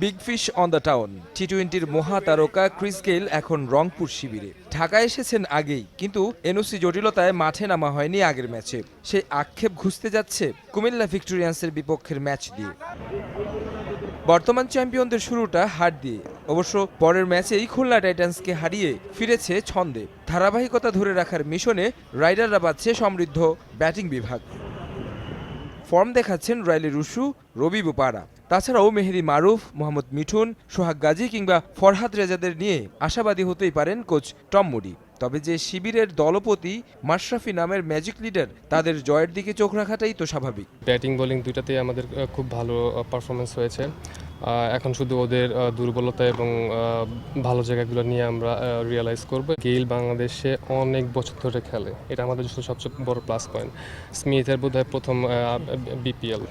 Big fish on the town T টোয়েন্টির মহাতারকা Chris Gayle এখন রংপুর শিবিরে। ঢাকায় এসেছেন আগেই, কিন্তু এনওসি জটিলতায় মাঠে নামা হয়নি আগের ম্যাচে। সেই আক্ষেপ ঘুষতে যাচ্ছে কুমিল্লা ভিক্টোরিয়ান্সের বিপক্ষের ম্যাচ দিয়ে। বর্তমান চ্যাম্পিয়নদের শুরুটা হার দিয়ে। অবশ্য পরের ম্যাচেই খুলনা টাইটান্সকে হারিয়ে ফিরেছে ছন্দে। ধারাবাহিকতা ধরে রাখার মিশনে রাইডাররা পাচ্ছে সমৃদ্ধ ব্যাটিং বিভাগ। ফর্ম দেখাচ্ছেন রাইলি রুশু, রবি বোপারা। তাছাড়াও মেহেদি মারুফ, মোহাম্মদ মিঠুন, সোহাগ গাজী কিংবা ফরহাদ রেজাদের নিয়ে আশাবাদী হতেই পারেন কোচ টম মুডি। তবে যে শিবিরের দলপতি মাশরাফি নামের ম্যাজিক লিডার, তাদের জয়ের দিকে চোখ রাখাটাই তো স্বাভাবিক। ব্যাটিং, বোলিং দুইটাতেই আমাদের খুব ভালো পারফরমেন্স হয়েছে। এখন শুধু ওদের দুর্বলতা এবং ভালো জায়গাগুলো নিয়ে আমরা রিয়েলাইজ করব। গেইল বাংলাদেশে অনেক বছর ধরে খেলে। এটা আমাদের জন্য সবচেয়ে বড় প্লাস পয়েন্ট স্মিথের বোধহয় প্রথম বিপিএল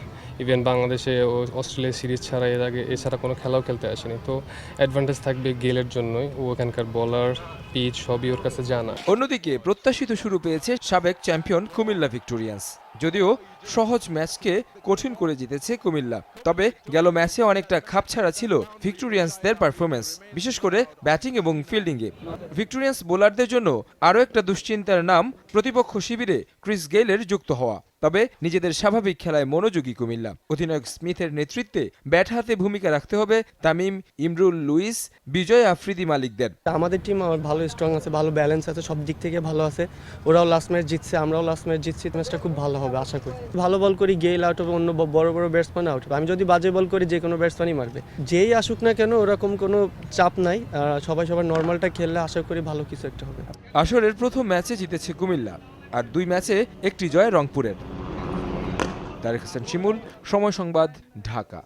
ইভেন বাংলাদেশে অস্ট্রেলিয়া সিরিজ ছাড়া এর আগে, এছাড়া কোনো খেলাও খেলতে আসেনি। তো অ্যাডভান্টেজ থাকবে গেলের জন্যই। ও ওখানকার বলার পিচ সবই ওর কাছে জানা। অন্যদিকে প্রত্যাশিত শুরু পেয়েছে সাবেক চ্যাম্পিয়ন কুমিল্লা ভিক্টোরিয়ান্স যদিও সহজ ম্যাচকে কঠিন করে জিতেছে কুমিল্লা। তবে গেল ম্যাচে অনেকটা খাপছাড়া ছিল ভিক্টোরিয়ান্সদের পারফরমেন্স বিশেষ করে ব্যাটিং এবং ফিল্ডিংয়ে। ভিক্টোরিয়ান্স বোলারদের জন্য আরও একটা দুশ্চিন্তার নাম প্রতিপক্ষ শিবিরে ক্রিস গেইলের যুক্ত হওয়া। তবে নিজেদের স্বাভাবিক খেলায় মনোযোগী কুমিল্লা। অধিনায়ক স্মিথের নেতৃত্বে ব্যাট হাতে ভূমিকা রাখতে হবে তামিম ইমরুল লুইস বিজয় আফ্রিদি মালিকদের। আমাদের টিম আমার ভালো স্ট্রং আছে ভালো ব্যালেন্স আছে সব দিক থেকে ভালো আছে। ওরাও লাস্ট ম্যাচ জিতছে আমরাও লাস্ট ম্যাচ জিতছি ম্যাচটা খুব ভালো হবে আশা করি। ভালো বল করি গেইল আউট হবে অন্য বড় বড় ব্যাটসম্যান আউট হবে। আমি যদি বাজে বল করি যে কোনো ব্যাটসম্যানই মারবে। যেই আসুক না কেন ওরকম কোনো চাপ নাই। সবাই সবার নর্মালটা খেললে আশা করি ভালো কিছু একটা হবে। আসরের প্রথম ম্যাচে জিতেছে কুমিল্লা। আর দুই ম্যাচে একটি জয় রংপুরের। তারেক হাসান শিমুল সময় সংবাদ ঢাকা।